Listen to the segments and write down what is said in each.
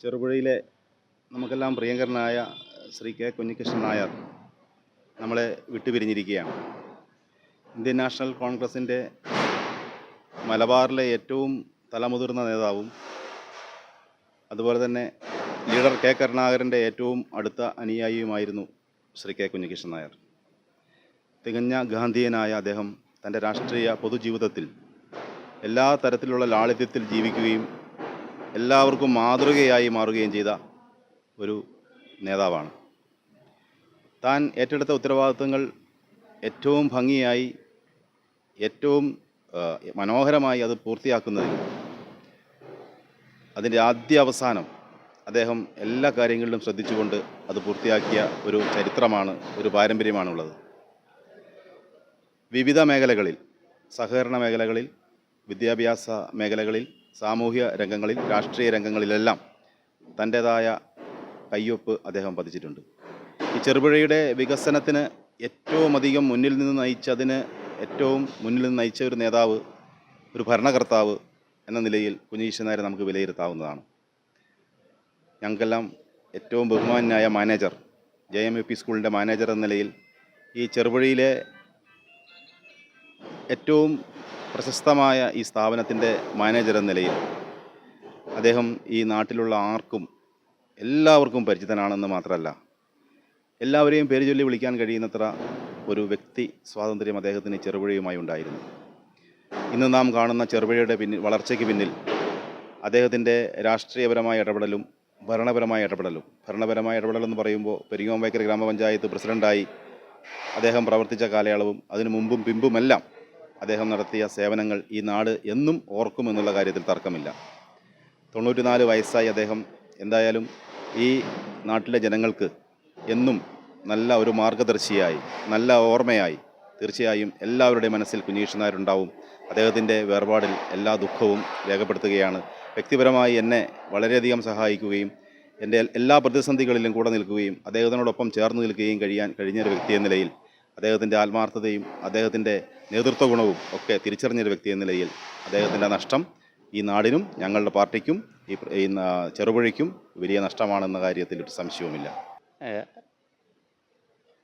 ചെറുപുഴയിലെ നമുക്കെല്ലാം പ്രിയങ്കരനായ ശ്രീ കെ കുഞ്ഞികൃഷ്ണൻ നായർ നമ്മളെ വിട്ടുപിരിഞ്ഞിരിക്കുകയാണ്. ഇന്ത്യൻ നാഷണൽ കോൺഗ്രസിന്റെ മലബാറിലെ ഏറ്റവും തലമുതിർന്ന നേതാവും അതുപോലെ തന്നെ ലീഡർ കെ കരുണാകരന്റെ ഏറ്റവും അടുത്ത അനുയായിയുമായിരുന്നു ശ്രീ കെ കുഞ്ഞികൃഷ്ണൻ നായർ. തികഞ്ഞ ഗാന്ധിയനായ അദ്ദേഹം തന്റെ രാഷ്ട്രീയ പൊതുജീവിതത്തിൽ എല്ലാ തരത്തിലുള്ള ലാളിത്യത്തിൽ ജീവിക്കുകയും എല്ലാവർക്കും മാതൃകയായി മാറുകയും ചെയ്ത ഒരു നേതാവാണ്. താൻ ഏറ്റെടുത്ത ഉത്തരവാദിത്തങ്ങൾ ഏറ്റവും ഭംഗിയായി ഏറ്റവും മനോഹരമായി അത് പൂർത്തിയാക്കുന്നതിൽ അതിന്റെ ആദ്യ അവസാനം അദ്ദേഹം എല്ലാ കാര്യങ്ങളിലും ശ്രദ്ധിച്ചുകൊണ്ട് അത് പൂർത്തിയാക്കിയ ഒരു ചരിത്രമാണ് ഒരു പാരമ്പര്യമാണുള്ളത്. വിവിധ മേഖലകളിൽ സഹകരണ മേഖലകളിൽ വിദ്യാഭ്യാസ മേഖലകളിൽ സാമൂഹ്യ രംഗങ്ങളിൽ രാഷ്ട്രീയ രംഗങ്ങളിലെല്ലാം തന്റേതായ കയ്യൊപ്പ് അദ്ദേഹം പതിച്ചിട്ടുണ്ട്. ഈ ചെറുപുഴയുടെ വികസനത്തിന് ഏറ്റവും അധികം മുന്നിൽ നിന്ന് നയിച്ചതിന് ഏറ്റവും മുന്നിൽ നിന്ന് നയിച്ച ഒരു നേതാവ് ഒരു ഭരണകർത്താവ് എന്ന നിലയിൽ കുഞ്ഞീശ്വരൻ നായരെ നമുക്ക് വിലയിരുത്താവുന്നതാണ്. ഞങ്ങൾക്കെല്ലാം ഏറ്റവും ബഹുമാനായ manager J M U P സ്കൂളിന്റെ മാനേജർ എന്ന നിലയിൽ ഈ ചെറുപുഴയിലെ ഏറ്റവും പ്രശസ്തമായ ഈ സ്ഥാപനത്തിന്റെ മാനേജർ എന്ന നിലയിൽ അദ്ദേഹം ഈ നാട്ടിലുള്ള ആർക്കും എല്ലാവർക്കും പരിചിതനാണെന്ന് മാത്രമല്ല എല്ലാവരെയും പേര് ചൊല്ലി വിളിക്കാൻ കഴിയുന്നത്ര ഒരു വ്യക്തി സ്വാതന്ത്ര്യം അദ്ദേഹത്തിന് ചെറുപുഴയുമായി ഉണ്ടായിരുന്നു. ഇന്ന് നാം കാണുന്ന ചെറുപുഴയുടെ പിന്നിൽ വളർച്ചയ്ക്ക് പിന്നിൽ അദ്ദേഹത്തിന്റെ രാഷ്ട്രീയപരമായ ഇടപെടലും ഭരണപരമായ ഇടപെടലും ഭരണപരമായ ഇടപെടലെന്ന് പറയുമ്പോൾ പെരിങ്ങോമ്പേക്കര ഗ്രാമപഞ്ചായത്ത് പ്രസിഡന്റായി അദ്ദേഹം പ്രവർത്തിച്ച കാലയളവും അതിനു മുമ്പും പിമ്പുമെല്ലാം അദ്ദേഹം നടത്തിയ സേവനങ്ങൾ ഈ നാട് എന്നും ഓർക്കുമെന്നുള്ള കാര്യത്തിൽ തർക്കമില്ല. തൊണ്ണൂറ്റിനാല് വയസ്സായി അദ്ദേഹം എന്തായാലും ഈ നാട്ടിലെ ജനങ്ങൾക്ക് എന്നും നല്ല ഒരു മാർഗദർശിയായി നല്ല ഓർമ്മയായി തീർച്ചയായും എല്ലാവരുടെയും മനസ്സിൽ കുഞ്ഞീഷ് നായരുണ്ടാവും അദ്ദേഹത്തിന്റെ വേർപാടിൽ എല്ലാ ദുഃഖവും രേഖപ്പെടുത്തുകയാണ്. വ്യക്തിപരമായി എന്നെ വളരെയധികം സഹായിക്കുകയും എന്റെ എല്ലാ പ്രതിസന്ധികളിലും കൂടെ നിൽക്കുകയും അദ്ദേഹത്തിനോടൊപ്പം ചേർന്ന് നിൽക്കുകയും കഴിയാൻ കഴിഞ്ഞ ഒരു വ്യക്തി എന്ന നിലയിൽ അദ്ദേഹത്തിന്റെ ആത്മാർത്ഥതയും അദ്ദേഹത്തിന്റെ നേതൃത്വ ഗുണവും ഒക്കെ തിരിച്ചറിഞ്ഞൊരു വ്യക്തി എന്ന നിലയിൽ അദ്ദേഹത്തിന്റെ നഷ്ടം ഈ നാടിനും ഞങ്ങളുടെ പാർട്ടിക്കും ഈ ചെറുപുഴയ്ക്കും വലിയ നഷ്ടമാണെന്ന കാര്യത്തിൽ ഒരു സംശയവുമില്ല.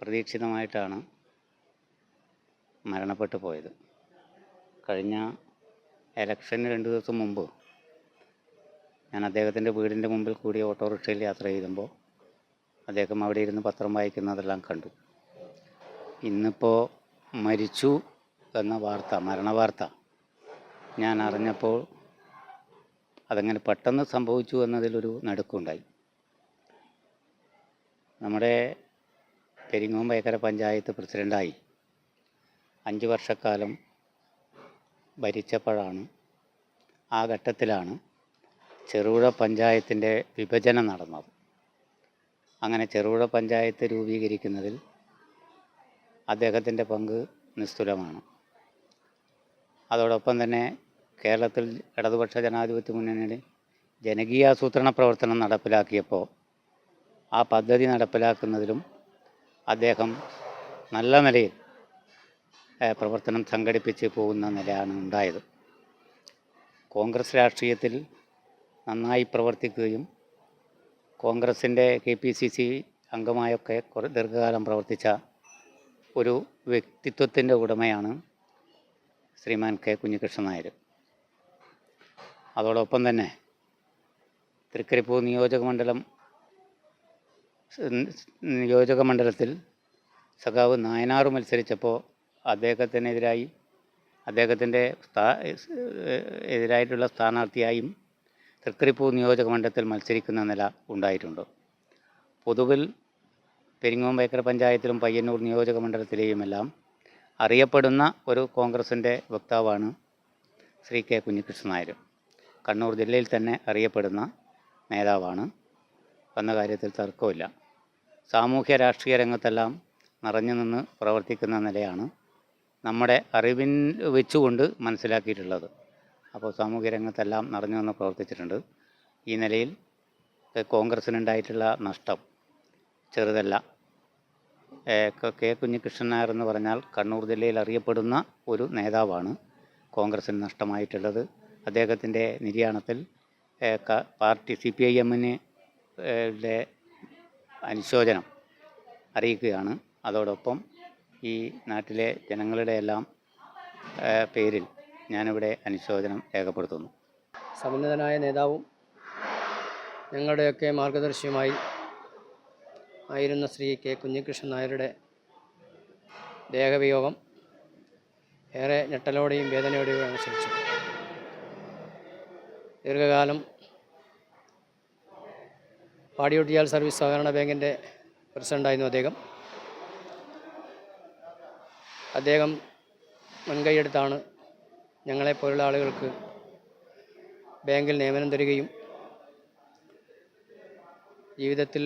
പ്രതീക്ഷിതമായിട്ടാണ് മരണപ്പെട്ടു പോയത്. കഴിഞ്ഞ എലക്ഷന് രണ്ട് ദിവസം മുമ്പ് ഞാൻ അദ്ദേഹത്തിന്റെ വീടിന്റെ മുമ്പിൽ കൂടി ഓട്ടോറിക്ഷയിൽ യാത്ര ചെയ്യുമ്പോൾ അദ്ദേഹം അവിടെ ഇരുന്ന് പത്രം വായിക്കുന്നതെല്ലാം കണ്ടു. ഇന്നിപ്പോൾ മരിച്ചു എന്ന വാർത്ത മരണവാർത്ത ഞാൻ അറിഞ്ഞപ്പോൾ അതങ്ങനെ പെട്ടെന്ന് സംഭവിച്ചു എന്നതിലൊരു നടുക്കുണ്ടായി. നമ്മുടെ പെരിങ്ങോമ്പേക്കര പഞ്ചായത്ത് പ്രസിഡന്റായി അഞ്ച് വർഷക്കാലം ഭരിച്ചപ്പോഴാണ് ആ ഘട്ടത്തിലാണ് ചെറുപുഴ പഞ്ചായത്തിന്റെ വിഭജനം നടന്നത്. അങ്ങനെ ചെറുപുഴ പഞ്ചായത്ത് രൂപീകരിക്കുന്നതിൽ അദ്ദേഹത്തിന്റെ പങ്ക് നിസ്തുലമാണ്. അതോടൊപ്പം തന്നെ കേരളത്തിൽ ഇടതുപക്ഷ ജനാധിപത്യ മുന്നണിയുടെ ജനകീയാസൂത്രണ പ്രവർത്തനം നടപ്പിലാക്കിയപ്പോൾ ആ പദ്ധതി നടപ്പിലാക്കുന്നതിലും അദ്ദേഹം നല്ല നിലയിൽ പ്രവർത്തനം സംഘടിപ്പിച്ച് പോകുന്ന നിലയാണ് ഉണ്ടായത്. കോൺഗ്രസ് രാഷ്ട്രീയത്തിൽ നന്നായി പ്രവർത്തിക്കുകയും കോൺഗ്രസിന്റെ കെ പി സി സി അംഗമായൊക്കെ കുറേ ദീർഘകാലം പ്രവർത്തിച്ച ഒരു വ്യക്തിത്വത്തിന്റെ ഉടമയാണ് ശ്രീമാൻ കെ കുഞ്ഞികൃഷ്ണൻ നായർ. അതോടൊപ്പം തന്നെ തൃക്കരിപ്പൂർ നിയോജക മണ്ഡലം നിയോജക മണ്ഡലത്തിൽ സഖാവ് നായനാർ മത്സരിച്ചപ്പോൾ അദ്ദേഹത്തിനെതിരായി അദ്ദേഹത്തിന്റെ സ്ഥാ എതിരായിട്ടുള്ള സ്ഥാനാർത്ഥിയായും തൃക്കരിപ്പൂർ നിയോജക മണ്ഡലത്തിൽ മത്സരിക്കുന്ന നില ഉണ്ടായിട്ടുണ്ട്. പൊതുവിൽ പെരിങ്ങോമ്പേക്കര പഞ്ചായത്തിലും പയ്യന്നൂർ നിയോജക മണ്ഡലത്തിലെയുമെല്ലാം അറിയപ്പെടുന്ന ഒരു കോൺഗ്രസിന്റെ വക്താവാണ് ശ്രീ കെ കുഞ്ഞികൃഷ്ണൻ നായർ. കണ്ണൂർ ജില്ലയിൽ തന്നെ അറിയപ്പെടുന്ന നേതാവാണ്. വന്ന കാര്യത്തിൽ തർക്കമില്ല സാമൂഹ്യ രാഷ്ട്രീയ രംഗത്തെല്ലാം നിറഞ്ഞു നിന്ന് പ്രവർത്തിക്കുന്ന നിലയാണ് നമ്മുടെ അറിവിൻ വെച്ചുകൊണ്ട് മനസ്സിലാക്കിയിട്ടുള്ളത്. അപ്പോൾ സാമൂഹ്യ രംഗത്തെല്ലാം നിറഞ്ഞു നിന്ന് പ്രവർത്തിച്ചിട്ടുണ്ട്. ഈ നിലയിൽ കോൺഗ്രസ്സിനുണ്ടായിട്ടുള്ള നഷ്ടം ചെറുതല്ല. ക- കുഞ്ഞികൃഷ്ണൻ നായർ എന്ന് പറഞ്ഞാൽ കണ്ണൂർ ജില്ലയിൽ അറിയപ്പെടുന്ന ഒരു നേതാവാണ് കോൺഗ്രസ്സിന് നഷ്ടമായിട്ടുള്ളത്. അദ്ദേഹത്തിന്റെ നിര്യാണത്തിൽ പാർട്ടി സി പി ഐ എമ്മിന് അനുശോചനം അറിയിക്കുകയാണ്. അതോടൊപ്പം ഈ നാട്ടിലെ ജനങ്ങളുടെ എല്ലാം പേരിൽ ഞാനിവിടെ അനുശോചനം രേഖപ്പെടുത്തുന്നു. സമുന്നതനായ നേതാവും ഞങ്ങളുടെയൊക്കെ മാർഗദർശിയുമായി ആയിരുന്ന ശ്രീ കെ കുഞ്ഞികൃഷ്ണൻ നായരുടെ ദേഹവിയോഗം ഏറെ ഞെട്ടലോടെയും വേദനയോടെയും അനുസരിച്ചു. ദീർഘകാലം പാടിയൊട്ടിയാൽ സർവീസ് സഹകരണ ബാങ്കിന്റെ പ്രസിഡന്റായിരുന്നു അദ്ദേഹം. അദ്ദേഹം മുൻകൈയെടുത്താണ് ഞങ്ങളെപ്പോലുള്ള ആളുകൾക്ക് ബാങ്കിൽ നിയമനം തരികയും ജീവിതത്തിൽ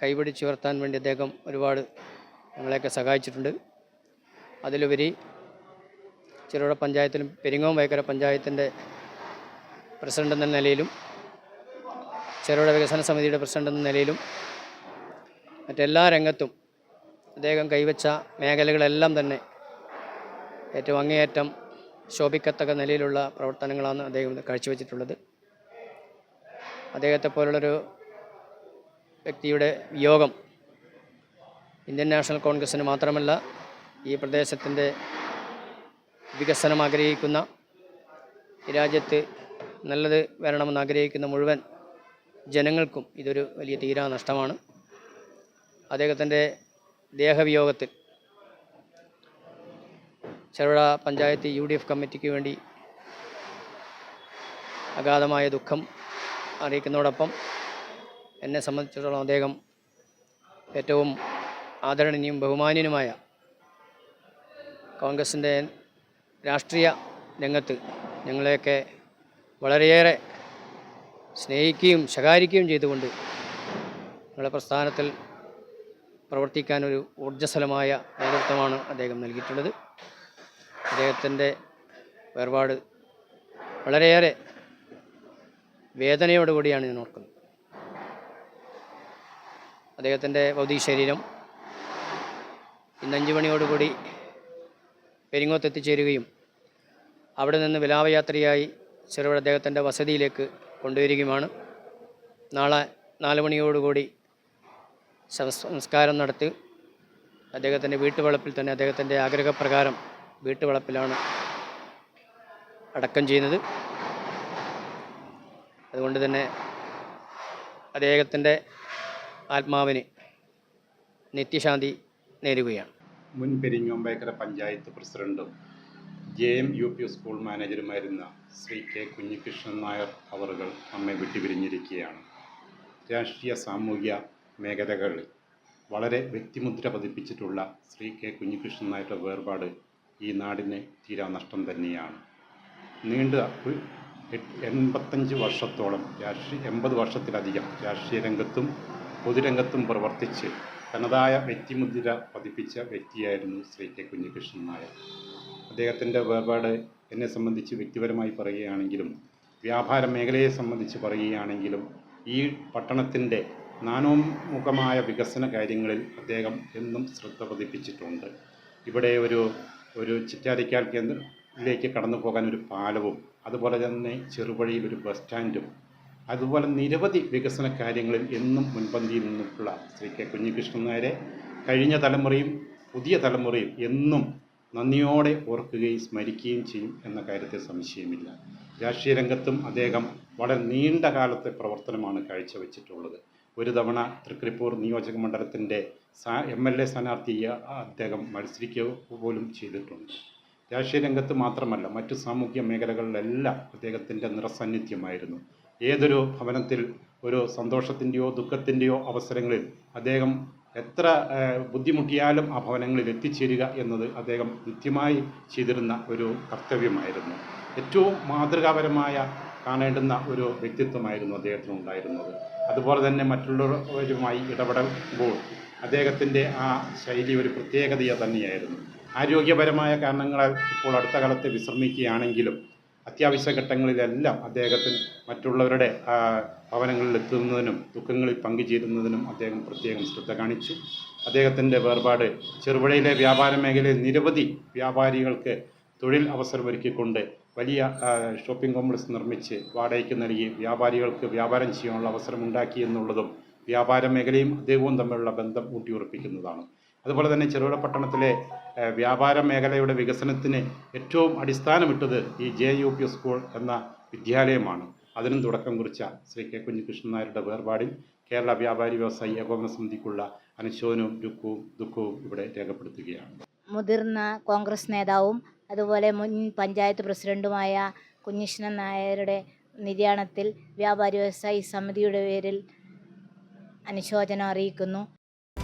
കൈപിടിച്ചുയർത്താൻ വേണ്ടി അദ്ദേഹം ഒരുപാട് ഞങ്ങളെയൊക്കെ സഹായിച്ചിട്ടുണ്ട്. അതിലുപരി ചെറുപുഴ പഞ്ചായത്തിലും പെരിങ്ങോം വൈക്കര പഞ്ചായത്തിന്റെ പ്രസിഡന്റ് എന്ന നിലയിലും ചെറുപുഴ വികസന സമിതിയുടെ പ്രസിഡന്റ് എന്ന നിലയിലും മറ്റെല്ലാ രംഗത്തും അദ്ദേഹം കൈവച്ച മേഖലകളെല്ലാം തന്നെ ഏറ്റവും അങ്ങേയറ്റം ശോഭിക്കത്തക്ക നിലയിലുള്ള പ്രവർത്തനങ്ങളാണ് അദ്ദേഹം കാഴ്ചവെച്ചിട്ടുള്ളത്. അദ്ദേഹത്തെ പോലുള്ളൊരു വ്യക്തിയുടെ വിയോഗം ഇന്ത്യൻ നാഷണൽ കോൺഗ്രസ്സിന് മാത്രമല്ല ഈ പ്രദേശത്തിന്റെ വികസനം ആഗ്രഹിക്കുന്ന രാജ്യത്ത് നല്ലത് വരണമെന്ന് ആഗ്രഹിക്കുന്ന മുഴുവൻ ജനങ്ങൾക്കും ഇതൊരു വലിയ തീരാ നഷ്ടമാണ്. അദ്ദേഹത്തിന്റെ ദേഹവിയോഗത്തിൽ Cherupuzha panchayat U D F കമ്മിറ്റിക്ക് വേണ്ടി അഗാധമായ ദുഃഖം അറിയിക്കുന്നതോടൊപ്പം എന്നെ സംബന്ധിച്ചിടത്തോളം അദ്ദേഹം ഏറ്റവും ആദരണീയനും ബഹുമാനീയനുമായ കോൺഗ്രസിന്റെ രാഷ്ട്രീയ രംഗത്ത് ഞങ്ങളെയൊക്കെ വളരെയേറെ സ്നേഹിക്കുകയും ശകാരിക്കുകയും ചെയ്തുകൊണ്ട് ഞങ്ങളുടെ പ്രസ്ഥാനത്തിൽ പ്രവർത്തിക്കാനൊരു ഊർജസ്വലമായ നേതൃത്വമാണ് അദ്ദേഹം നൽകിയിട്ടുള്ളത്. അദ്ദേഹത്തിന്റെ വേർപാട് വളരെയേറെ വേദനയോടുകൂടിയാണ് ഞാൻ ഓർക്കുന്നത്. അദ്ദേഹത്തിന്റെ ഭൗതിക ശരീരം ഇന്ന് അഞ്ച് മണിയോടുകൂടി പെരിങ്ങോത്ത് എത്തിച്ചേരുകയും അവിടെ നിന്ന് വിലാപയാത്രയായി ചെറുപുഴ അദ്ദേഹത്തിന്റെ വസതിയിലേക്ക് കൊണ്ടുവരികയുമാണ്. നാളെ നാല് മണിയോടുകൂടി സംസ് സംസ്കാരം നടത്തി അദ്ദേഹത്തിന്റെ വീട്ടുവളപ്പിൽ തന്നെ അദ്ദേഹത്തിന്റെ ആഗ്രഹപ്രകാരം വീട്ടുവളപ്പിലാണ് അടക്കം ചെയ്യുന്നത്. അതുകൊണ്ട് തന്നെ അദ്ദേഹത്തിന്റെ ആത്മാവിന് നിത്യശാന്തി നേരുകയാണ്. മുൻ പെരിങ്ങോമ്പേക്കര പഞ്ചായത്ത് പ്രസിഡന്റും J M U P school മാനേജരുമായിരുന്ന Shri K Kunhikrishnan Nair അവറുകൾ നമ്മെ വിട്ടുപിരിഞ്ഞിരിക്കുകയാണ്. രാഷ്ട്രീയ സാമൂഹ്യ മേഖലകളിൽ വളരെ വ്യക്തിമുദ്ര പതിപ്പിച്ചിട്ടുള്ള ശ്രീ കെ കുഞ്ഞികൃഷ്ണൻ നായരുടെ വേർപാട് ഈ നാടിന് തീരാ നഷ്ടം തന്നെയാണ്. നീണ്ട എൺപത്തഞ്ച് വർഷത്തോളം രാഷ്ട്രീയ എൺപത് വർഷത്തിലധികം രാഷ്ട്രീയ രംഗത്തും പൊതുരംഗത്തും പ്രവർത്തിച്ച് തനതായ വ്യക്തിമുദ്ര പതിപ്പിച്ച വ്യക്തിയായിരുന്നു ശ്രീ കെ കുഞ്ഞികൃഷ്ണൻ നായർ. അദ്ദേഹത്തിന്റെ വേർപാട് എന്നെ സംബന്ധിച്ച് വ്യക്തിപരമായി പറയുകയാണെങ്കിലും വ്യാപാര മേഖലയെ സംബന്ധിച്ച് പറയുകയാണെങ്കിലും ഈ പട്ടണത്തിന്റെ നാനോമുഖമായ വികസന കാര്യങ്ങളിൽ അദ്ദേഹം എന്നും ശ്രദ്ധ പതിപ്പിച്ചിട്ടുണ്ട്. ഇവിടെ ഒരു ഒരു ചിറ്റാരിക്കാൽ കേന്ദ്രത്തിലേക്ക് കടന്നു പോകാൻ ഒരു പാലവും അതുപോലെ തന്നെ ചെറുവഴിയിൽ ഒരു ബസ് സ്റ്റാൻഡും അതുപോലെ നിരവധി വികസന കാര്യങ്ങളിൽ എന്നും മുൻപന്തിയിൽ നിന്നിട്ടുള്ള ശ്രീ കെ കുഞ്ഞികൃഷ്ണൻ നായരെ കഴിഞ്ഞ തലമുറയും പുതിയ തലമുറയും എന്നും നന്ദിയോടെ ഓർക്കുകയും സ്മരിക്കുകയും ചെയ്യും എന്ന കാര്യത്തിൽ സംശയമില്ല. രാഷ്ട്രീയ രംഗത്തും അദ്ദേഹം വളരെ നീണ്ട കാലത്തെ പ്രവർത്തനമാണ് കാഴ്ചവെച്ചിട്ടുള്ളത്. ഒരു തവണ തൃക്കരിപ്പൂർ നിയോജക മണ്ഡലത്തിന്റെ എം എൽ എ സ്ഥാനാർത്ഥിയെ അദ്ദേഹം മത്സരിക്കുക പോലും ചെയ്തിട്ടുണ്ട്. രാഷ്ട്രീയ രംഗത്ത് മാത്രമല്ല മറ്റു സാമൂഹ്യ മേഖലകളിലെല്ലാം അദ്ദേഹത്തിന്റെ നിറസാന്നിധ്യമായിരുന്നു. ഏതൊരു ഭവനത്തിൽ ഒരു സന്തോഷത്തിന്റെയോ ദുഃഖത്തിന്റെയോ അവസരങ്ങളിൽ അദ്ദേഹം എത്ര ബുദ്ധിമുട്ടിയാലും ആ ഭവനങ്ങളിൽ എത്തിച്ചേരുക എന്നത് അദ്ദേഹം നിത്യമായി ചെയ്തിരുന്ന ഒരു കർത്തവ്യമായിരുന്നു. ഏറ്റവും മാതൃകാപരമായ കാണേണ്ടുന്ന ഒരു വ്യക്തിത്വമായിരുന്നു അദ്ദേഹത്തിന് ഉണ്ടായിരുന്നത് അതുപോലെ തന്നെ മറ്റുള്ളവരുമായി ഇടപെടുമ്പോൾ അദ്ദേഹത്തിന്റെ ആ ശൈലി ഒരു പ്രത്യേകത തന്നെയായിരുന്നു. ആരോഗ്യപരമായ കാരണങ്ങളാൽ ഇപ്പോൾ അടുത്ത കാലത്ത് വിശ്രമിക്കുകയാണെങ്കിലും അത്യാവശ്യ ഘട്ടങ്ങളിലെല്ലാം അദ്ദേഹത്തിന് മറ്റുള്ളവരുടെ ഭവനങ്ങളിൽ എത്തുന്നതിനും ദുഃഖങ്ങളിൽ പങ്കുചേരുന്നതിനും അദ്ദേഹം പ്രത്യേകം ശ്രദ്ധ കാണിച്ചു. അദ്ദേഹത്തിന്റെ വേർപാട് ചെറുപുഴയിലെ വ്യാപാര മേഖലയിൽ നിരവധി വ്യാപാരികൾക്ക് തൊഴിൽ അവസരം അവസരമൊരുക്കിക്കൊണ്ട് വലിയ ഷോപ്പിംഗ് കോംപ്ലക്സ് നിർമ്മിച്ച് വാടകയ്ക്ക് നൽകി വ്യാപാരികൾക്ക് വ്യാപാരം ചെയ്യാനുള്ള അവസരം ഉണ്ടാക്കി എന്നുള്ളതും വ്യാപാര മേഖലയും അദ്ദേഹവും തമ്മിലുള്ള ബന്ധം ഊട്ടിയുറപ്പിക്കുന്നതാണ്. അതുപോലെ തന്നെ ചെറുകിട പട്ടണത്തിലെ വ്യാപാര മേഖലയുടെ വികസനത്തിന് ഏറ്റവും അടിസ്ഥാനമിട്ടത് ഈ ജെ യു പി സ്കൂൾ എന്ന വിദ്യാലയമാണ്. അതിനും തുടക്കം കുറിച്ച ശ്രീ കെ കുഞ്ഞികൃഷ്ണൻ നായരുടെ വേർപാടിൽ കേരള വ്യാപാരി വ്യവസായി ഏകോപന സമിതിക്കുള്ള അനുശോചനവും ദുഃഖവും ദുഃഖവും ഇവിടെ രേഖപ്പെടുത്തുകയാണ്. മുതിർന്ന കോൺഗ്രസ് നേതാവും അതുപോലെ മുൻ പഞ്ചായത്ത് പ്രസിഡന്റുമായ കുഞ്ഞിഷ്ണൻ നായരുടെ നിര്യാണത്തിൽ വ്യാപാരി വ്യവസായി സമിതിയുടെ പേരിൽ അനുശോചനം അറിയിക്കുന്നു.